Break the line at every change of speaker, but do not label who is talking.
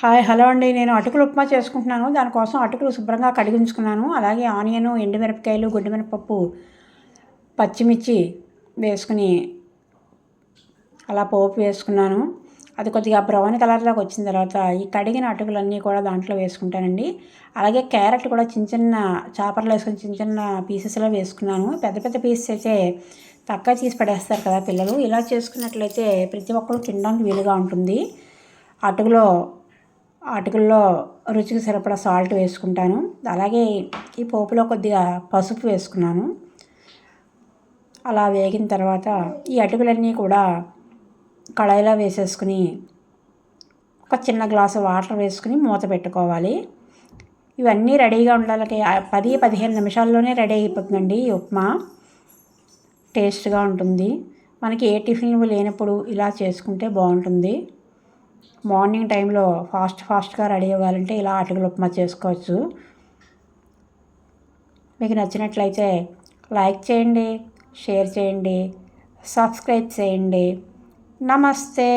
Hi hello అండి. నేను అటుకులు ఉప్మా చేసుకుంటున్నాను. దానికోసం అటుకులు శుభ్రంగా కడిగి ఉంచుకున్నాను అలాగే ఆనియన్ ఎండుమిరపకాయలు గుడ్డమిరపప్పు పచ్చిమిర్చి వేసుకుని అలా పోపు వేసుకున్నాను. అది కొద్దిగా బ్రౌన్ కలర్లోకి వచ్చిన తర్వాత ఈ కడిగిన అటుకులన్నీ కూడా దాంట్లో వేసుకుంటానండి. అలాగే క్యారెట్ కూడా చిన్న చిన్న చాపర్లు వేసుకుని చిన్న చిన్న పీసెస్లో వేసుకున్నాను. పెద్ద పెద్ద పీసెస్ అయితే తక్కువ తీసి పడేస్తారు కదా పిల్లలు. ఇలా చేసుకున్నట్లయితే ప్రతి ఒక్కరు తినడానికి వీలుగా ఉంటుంది. అటుకులో అటుకుల్లో రుచికి సరిపడా సాల్ట్ వేసుకుంటాను. అలాగే ఈ పోపులో కొద్దిగా పసుపు వేసుకున్నాను. అలా వేగిన తర్వాత ఈ అటుకులన్నీ కూడా కళాయిలో వేసేసుకుని ఒక చిన్న గ్లాసు వాటర్ వేసుకుని మూత పెట్టుకోవాలి. ఇవన్నీ రెడీగా ఉండాలి పది పదిహేను నిమిషాల్లోనే రెడీ అయిపోతుందండి ఉప్మా. టేస్ట్గా ఉంటుంది. మనకి ఏ టిఫిన్లు లేనప్పుడు ఇలా చేసుకుంటే బాగుంటుంది. మార్నింగ్ టైంలో ఫాస్ట్ ఫాస్ట్గా రెడీ అవ్వాలంటే ఇలా అటుకులు ఉప్మా చేసుకోవచ్చు. మీకు నచ్చినట్లయితే లైక్ చేయండి షేర్ చేయండి సబ్స్క్రైబ్ చేయండి. నమస్తే!